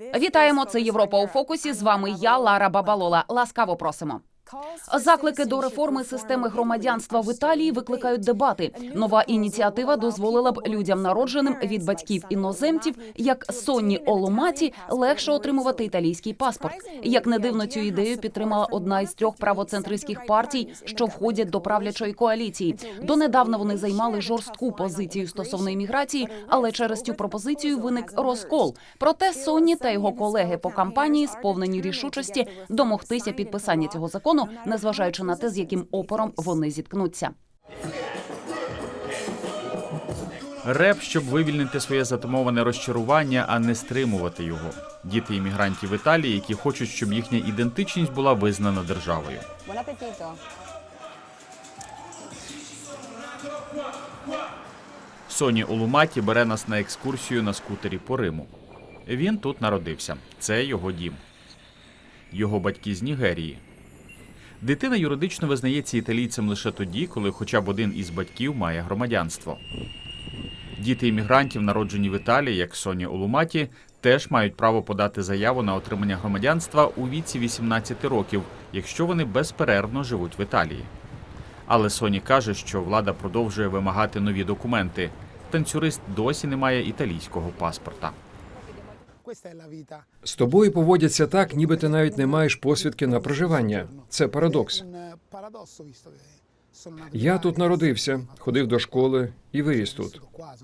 Вітаємо! Це Європа у фокусі. З вами я, Лара Бабалола. Ласкаво просимо. Заклики до реформи системи громадянства в Італії викликають дебати. Нова ініціатива дозволила б людям, народженим від батьків іноземців, як Сонні Оломаті, легше отримувати італійський паспорт. Як не дивно, цю ідею підтримала одна із трьох правоцентристських партій, що входять до правлячої коаліції. Донедавна вони займали жорстку позицію стосовно імміграції, але через цю пропозицію виник розкол. Проте Сонні та його колеги по кампанії сповнені рішучості домогтися підписання цього закону, незважаючи на те, з яким опором вони зіткнуться. Реп, щоб вивільнити своє затумоване розчарування, а не стримувати його. Діти іммігрантів Італії, які хочуть, щоб їхня ідентичність була визнана державою. Соні Олуматі бере нас на екскурсію на скутері по Риму. Він тут народився. Це його дім. Його батьки з Нігерії. Дитина юридично визнається італійцем лише тоді, коли хоча б один із батьків має громадянство. Діти іммігрантів, народжені в Італії, як Соні Олуматі, теж мають право подати заяву на отримання громадянства у віці 18 років, якщо вони безперервно живуть в Італії. Але Соні каже, що влада продовжує вимагати нові документи. Танцюрист досі не має італійського паспорта. З тобою поводяться так, ніби ти навіть не маєш посвідки на проживання. Це парадокс. In Я тут народився, ходив до школи і виріс тут. E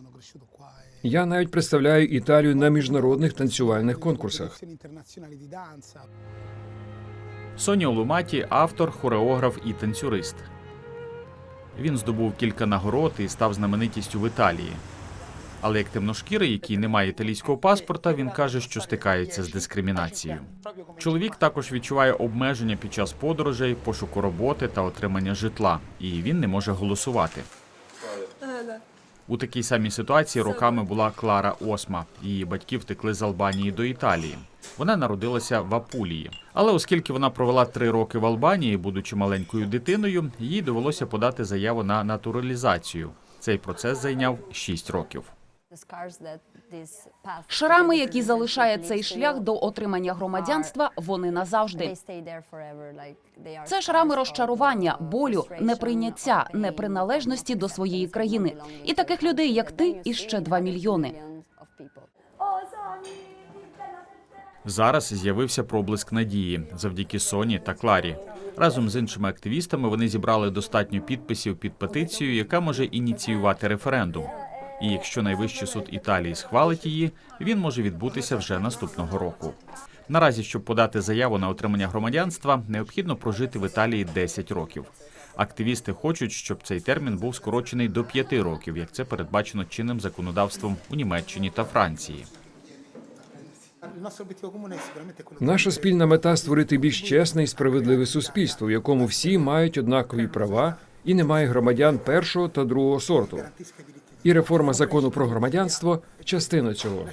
Я навіть представляю Італію на міжнародних танцювальних конкурсах. Соні Олуматі автор, хореограф і танцюрист. Він здобув кілька нагород і став знаменитістю в Італії. Але як темношкірий, який не має італійського паспорта, він каже, що стикається з дискримінацією. Чоловік також відчуває обмеження під час подорожей, пошуку роботи та отримання житла, і він не може голосувати. У такій самій ситуації роками була Клара Осма. Її батьки втекли з Албанії до Італії. Вона народилася в Апулії. Але оскільки вона провела три роки в Албанії, будучи маленькою дитиною, їй довелося подати заяву на натуралізацію. Цей процес зайняв 6 років. Шрами, які залишає цей шлях до отримання громадянства, вони назавжди. Це шрами розчарування, болю, неприйняття, неприналежності до своєї країни. І таких людей, як ти, і ще that два мільйони. Зараз з'явився проблиск надії завдяки Соні та Кларі. Разом з іншими активістами вони зібрали достатньо підписів під петицію, яка може ініціювати референдум. І якщо найвищий суд Італії схвалить її, він може відбутися вже наступного року. Наразі, щоб подати заяву на отримання громадянства, необхідно прожити в Італії 10 років. Активісти хочуть, щоб цей термін був скорочений до 5 років, як це передбачено чинним законодавством у Німеччині та Франції. Наша спільна мета створити більш чесне і справедливе суспільство, в якому всі мають однакові права і немає громадян першого та другого сорту. І реформа закону про громадянство частина цього.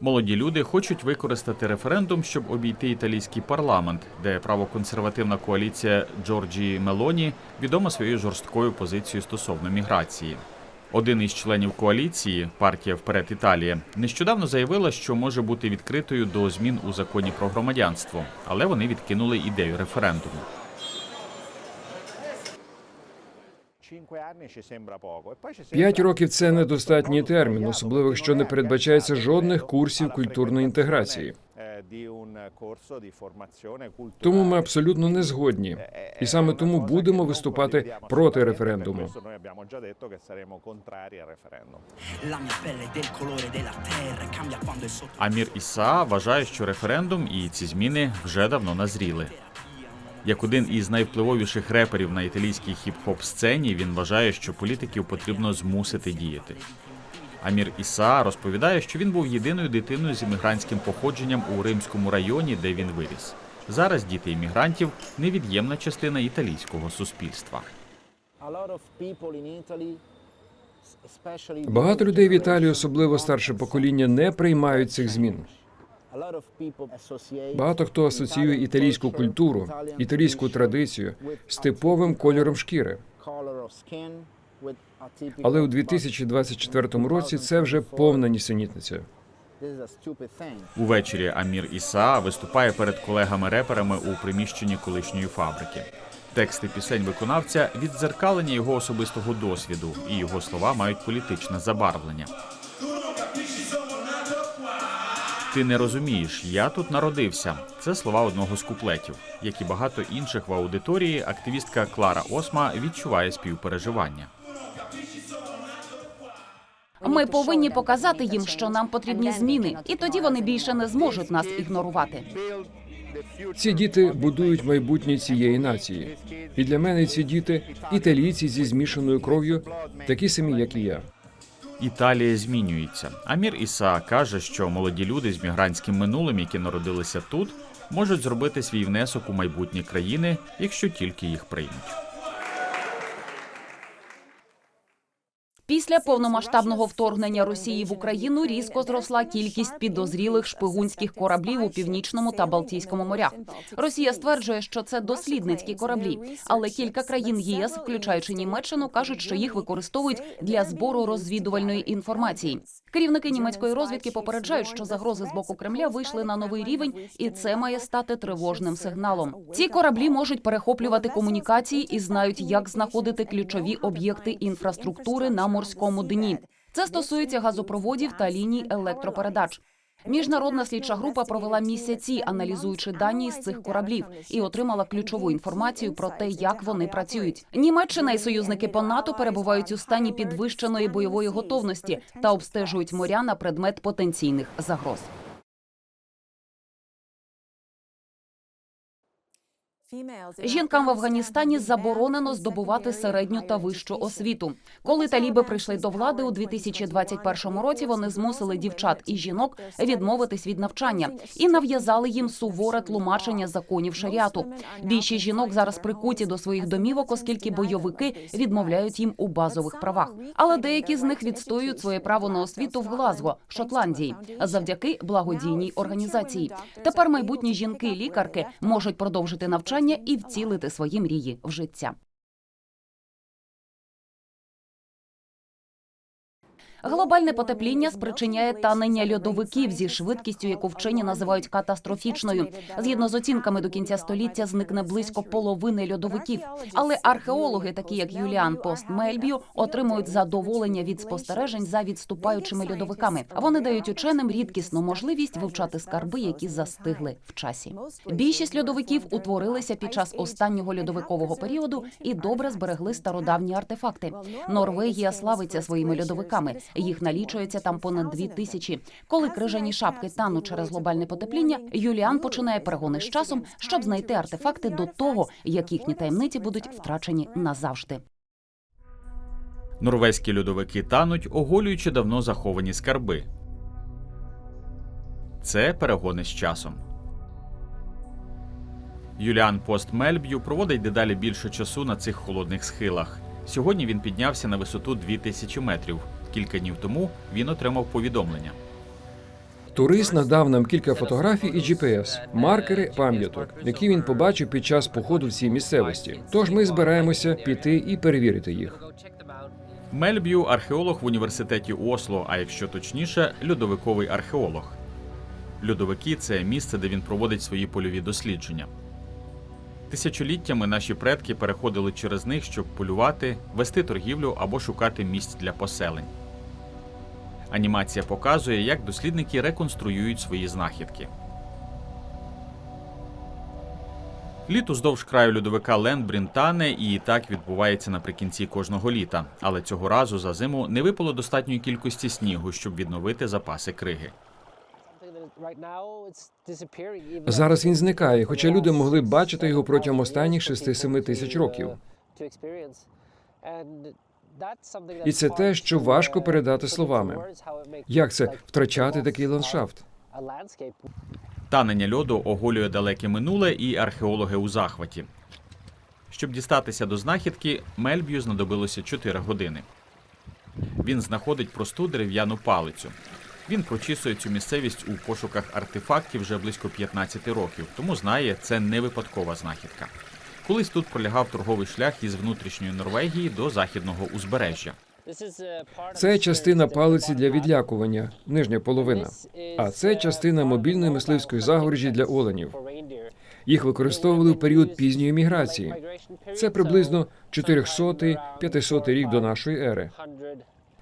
Молоді люди хочуть використати референдум, щоб обійти італійський парламент, де правоконсервативна коаліція Джорджії Мелоні відома своєю жорсткою позицією стосовно міграції. Один із членів коаліції, партія Вперед Італія, нещодавно заявила, що може бути відкритою до змін у законі про громадянство, але вони відкинули ідею референдуму. П'ять років це недостатній термін, особливо якщо не передбачається жодних курсів культурної інтеграції. Тому ми абсолютно не згодні, і саме тому будемо виступати проти референдуму. E Амір Іса вважає, що референдум і ці зміни вже давно назріли. Як один із найвпливовіших реперів на італійській хіп-хоп сцені, він вважає, що політиків потрібно змусити діяти. Амір Іса розповідає, що він був єдиною дитиною з іммігрантським походженням у римському районі, де він виріс. Зараз діти іммігрантів невід'ємна частина італійського суспільства. Багато людей в Італії, особливо старше покоління, не приймають цих змін. Багато хто асоціює італійську культуру, італійську традицію з типовим кольором шкіри. Але у 2024 році це вже повна нісенітниця. Увечері Амір Іса виступає перед колегами-реперами у приміщенні колишньої фабрики. Тексти пісень виконавця віддзеркалення його особистого досвіду, і його слова мають політичне забарвлення. Ти не розумієш, я тут народився. Це слова одного з куплетів. Як і багато інших в аудиторії, активістка Клара Осма відчуває співпереживання. Ми повинні показати їм, що нам потрібні зміни, і тоді вони більше не зможуть нас ігнорувати. Ці діти будують майбутнє цієї нації. І для мене ці діти італійці зі змішаною кров'ю, такі самі, як і я. Італія змінюється. Амір Іса каже, що молоді люди з мігрантським минулим, які народилися тут, можуть зробити свій внесок у майбутнє країни, якщо тільки їх приймуть. Після повномасштабного вторгнення Росії в Україну різко зросла кількість підозрілих шпигунських кораблів у північному та Балтійському морях. Росія стверджує, що це дослідницькі кораблі, але кілька країн ЄС, включаючи Німеччину, кажуть, що їх використовують для збору розвідувальної інформації. Керівники німецької розвідки попереджають, що загрози з боку Кремля вийшли на новий рівень, і це має стати тривожним сигналом. Ці кораблі можуть перехоплювати комунікації і знають, як знаходити ключові об'єкти інфраструктури на морському дні. Це стосується газопроводів та ліній електропередач. Міжнародна слідча група провела місяці, аналізуючи дані з цих кораблів, і отримала ключову інформацію про те, як вони працюють. Німеччина і союзники по НАТО перебувають у стані підвищеної бойової готовності та обстежують моря на предмет потенційних загроз. Жінкам в Афганістані заборонено здобувати середню та вищу освіту. Коли таліби прийшли до влади у 2021 році, вони змусили дівчат і жінок відмовитись від навчання і нав'язали їм суворе тлумачення законів шаріату. Більшість жінок зараз прикуті до своїх домівок, оскільки бойовики відмовляють їм у базових правах. Але деякі з них відстоюють своє право на освіту в Глазго, Шотландії, завдяки благодійній організації. Тепер майбутні жінки-лікарки можуть продовжити навчання і вцілити свої мрії в життя. Глобальне потепління спричиняє танення льодовиків зі швидкістю, яку вчені називають катастрофічною. Згідно з оцінками, до кінця століття зникне близько половини льодовиків. Але археологи, такі як Юліан Пост Мельбію, отримують задоволення від спостережень за відступаючими льодовиками. Вони дають ученим рідкісну можливість вивчати скарби, які застигли в часі. Більшість льодовиків утворилися під час останнього льодовикового періоду і добре зберегли стародавні артефакти. Норвегія славиться своїми льодовиками. Їх налічується там понад дві тисячі. Коли крижані шапки тануть через глобальне потепління, Юліан починає перегони з часом, щоб знайти артефакти до того, як їхні таємниці будуть втрачені назавжди. Норвезькі льодовики тануть, оголюючи давно заховані скарби. Це перегони з часом. Юліан Пост Мельб'ю проводить дедалі більше часу на цих холодних схилах. Сьогодні він піднявся на висоту 2000 метрів. Кілька днів тому він отримав повідомлення. Турист надав нам кілька фотографій і GPS, маркери пам'яток, які він побачив під час походу в цій місцевості. Тож ми збираємося піти і перевірити їх. Мельб'ю археолог в університеті Осло, а якщо точніше, льодовиковий археолог. Льодовики це місце, де він проводить свої польові дослідження. Тисячоліттями наші предки переходили через них, щоб полювати, вести торгівлю або шукати місць для поселень. Анімація показує, як дослідники реконструюють свої знахідки. Літ уздовж краю льодовика Ленд Брінтане і так відбувається наприкінці кожного літа, але цього разу за зиму не випало достатньої кількості снігу, щоб відновити запаси криги. Зараз він зникає, хоча люди могли бачити його протягом останніх 6-7 тисяч років. І це те, що важко передати словами. Як це втрачати такий ландшафт? Танення льоду оголює далеке минуле, і археологи у захваті. Щоб дістатися до знахідки, Мельб'ю знадобилося 4 години. Він знаходить просту дерев'яну палицю. Він прочісує цю місцевість у пошуках артефактів вже близько 15 років, тому знає, це не випадкова знахідка. Колись тут пролягав торговий шлях із внутрішньої Норвегії до західного узбережжя. Це частина палиці для відлякування, нижня половина. А це частина мобільної мисливської загорожі для оленів. Їх використовували в період пізньої міграції. Це приблизно 400-500 рік до нашої ери.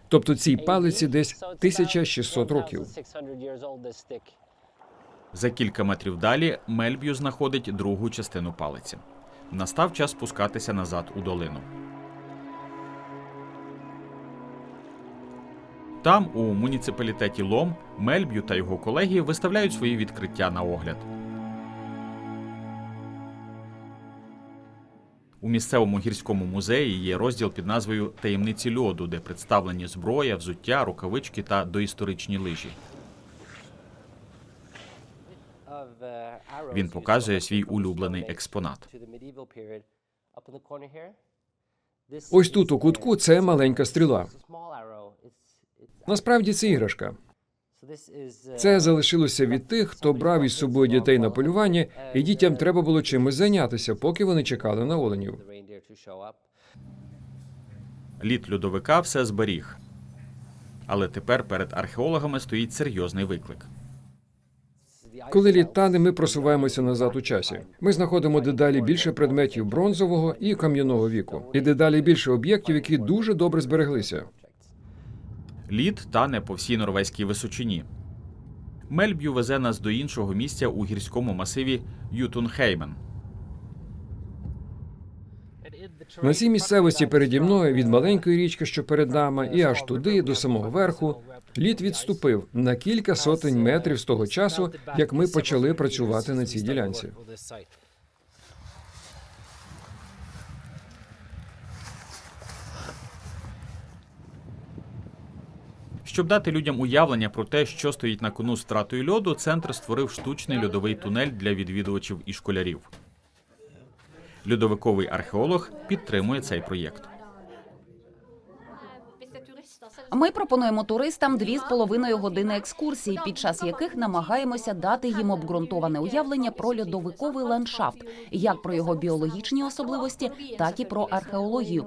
Тобто цій палиці десь 1600 років. За кілька метрів далі Мельб'ю знаходить другу частину палиці. Настав час спускатися назад у долину. Там, у муніципалітеті Лом, Мельб'ю та його колеги виставляють свої відкриття на огляд. У місцевому гірському музеї є розділ під назвою Таємниці льоду, де представлені зброя, взуття, рукавички та доісторичні лижі. Він показує свій улюблений експонат. Ось тут у кутку це маленька стріла. Насправді це іграшка. Це залишилося від тих, хто брав із собою дітей на полювання, і дітям треба було чимось зайнятися, поки вони чекали на оленів. Лід льодовика все зберіг. Але тепер перед археологами стоїть серйозний виклик. Коли лід тане, ми просуваємося назад у часі. Ми знаходимо дедалі більше предметів бронзового і кам'яного віку, і дедалі більше об'єктів, які дуже добре збереглися. Лід тане по всій норвезькій височині. Мельб'ю везе нас до іншого місця у гірському масиві Ютунхеймен. На цій місцевості переді мною від маленької річки, що перед нами, і аж туди, до самого верху, лід відступив на кілька сотень метрів з того часу, як ми почали працювати на цій ділянці. Щоб дати людям уявлення про те, що стоїть на кону з втратою льоду, центр створив штучний льодовий тунель для відвідувачів і школярів. Льодовиковий археолог підтримує цей проєкт. Ми пропонуємо туристам дві з половиною години екскурсій, під час яких намагаємося дати їм обґрунтоване уявлення про льодовиковий ландшафт, як про його біологічні особливості, так і про археологію.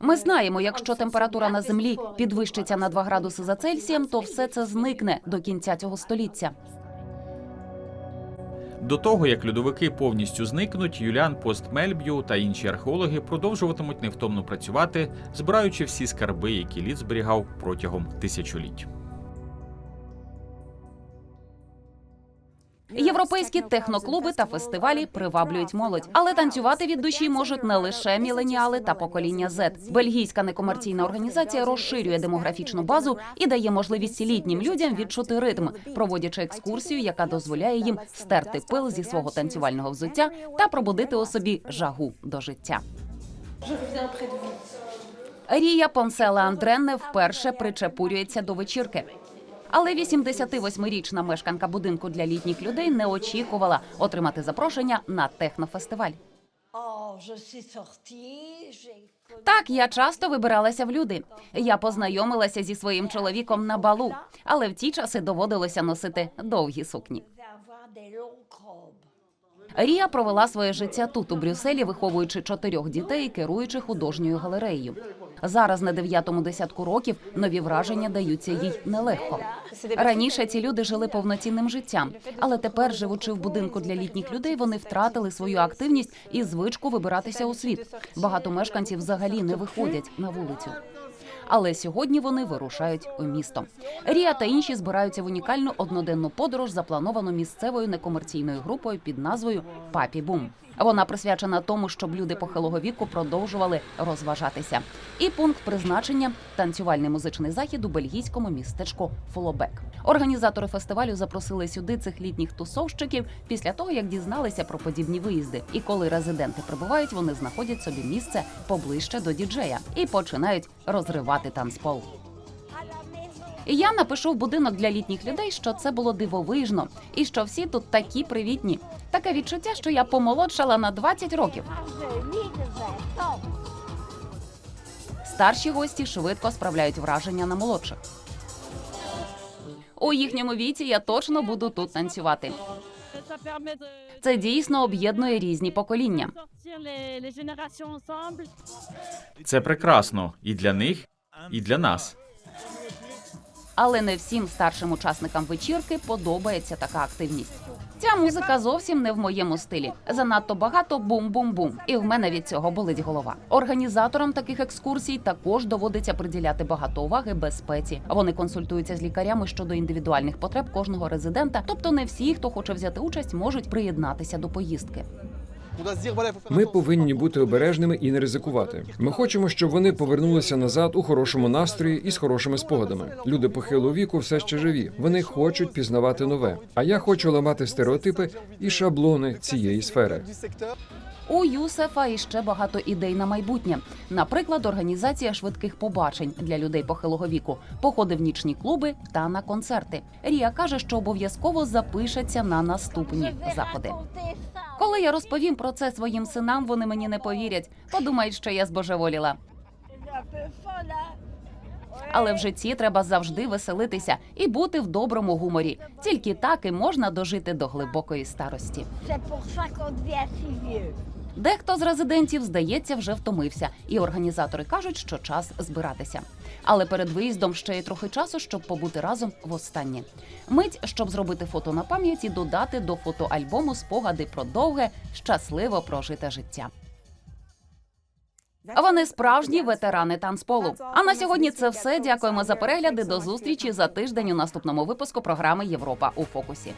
Ми знаємо, якщо температура на землі підвищиться на 2 градуси за Цельсієм, то все це зникне до кінця цього століття. До того як льодовики повністю зникнуть, Юліан Постмельб'ю та інші археологи продовжуватимуть невтомно працювати, збираючи всі скарби, які лід зберігав протягом тисячоліть. Європейські техноклуби та фестивалі приваблюють молодь, але танцювати від душі можуть не лише міленіали та покоління Z. Бельгійська некомерційна організація розширює демографічну базу і дає можливість літнім людям відчути ритм, проводячи екскурсію, яка дозволяє їм стерти пил зі свого танцювального взуття та пробудити у собі жагу до життя. Рія Понсела Андренне вперше причепурюється до вечірки. Але 88-річна мешканка будинку для літніх людей не очікувала отримати запрошення на технофестиваль. Так, я часто вибиралася в люди. Я познайомилася зі своїм чоловіком на балу, але в ті часи доводилося носити довгі сукні. Рія провела своє життя тут, у Брюсселі, виховуючи чотирьох дітей і керуючи художньою галереєю. Зараз на дев'ятому десятку років нові враження даються їй нелегко. Раніше ці люди жили повноцінним життям, але тепер, живучи в будинку для літніх людей, вони втратили свою активність і звичку вибиратися у світ. Багато мешканців взагалі не виходять на вулицю. Але сьогодні вони вирушають у місто. Рія та інші збираються в унікальну одноденну подорож, заплановану місцевою некомерційною групою під назвою Папі Бум. Вона присвячена тому, щоб люди похилого віку продовжували розважатися. І пункт призначення танцювальний музичний захід у бельгійському містечку Флобек. Організатори фестивалю запросили сюди цих літніх тусовщиків після того, як дізналися про подібні виїзди. І коли резиденти прибувають, вони знаходять собі місце поближче до діджея і починають розривати танцпол. І я напишу в будинок для літніх людей, що це було дивовижно, і що всі тут такі привітні. Таке відчуття, що я помолодшала на 20 років. Старші гості швидко справляють враження на молодших. У їхньому віці я точно буду тут танцювати. Це дійсно об'єднує різні покоління. Це прекрасно і для них, І для нас. Але не всім старшим учасникам вечірки подобається така активність. Ця музика зовсім не в моєму стилі. Занадто багато бум-бум-бум. І в мене від цього болить голова. Організаторам таких екскурсій також доводиться приділяти багато уваги безпеці. Вони консультуються з лікарями щодо індивідуальних потреб кожного резидента. Тобто, не всі, хто хоче взяти участь, можуть приєднатися до поїздки. Ми повинні бути обережними і не ризикувати. Ми хочемо, щоб вони повернулися назад у хорошому настрої і з хорошими спогадами. Люди похилого віку все ще живі. Вони хочуть пізнавати нове. А я хочу ламати стереотипи і шаблони цієї сфери. У Юсефа іще багато ідей на майбутнє. Наприклад, організація швидких побачень для людей похилого віку, походи в нічні клуби та на концерти. Рія каже, що обов'язково запишеться на наступні заходи. Коли я розповім про це своїм синам, вони мені не повірять. Подумають, що я збожеволіла. Але в житті треба завжди веселитися і бути в доброму гуморі. Тільки так і можна дожити до глибокої старості. Дехто з резидентів, здається, вже втомився, і організатори кажуть, що час збиратися. Але перед виїздом ще є трохи часу, щоб побути разом востаннє. Мить, щоб зробити фото на пам'ять і додати до фотоальбому спогади про довге, щасливо прожите життя. Вони справжні ветерани танцполу. А на сьогодні це все. Дякуємо за перегляди. До зустрічі за тиждень у наступному випуску програми Європа у фокусі.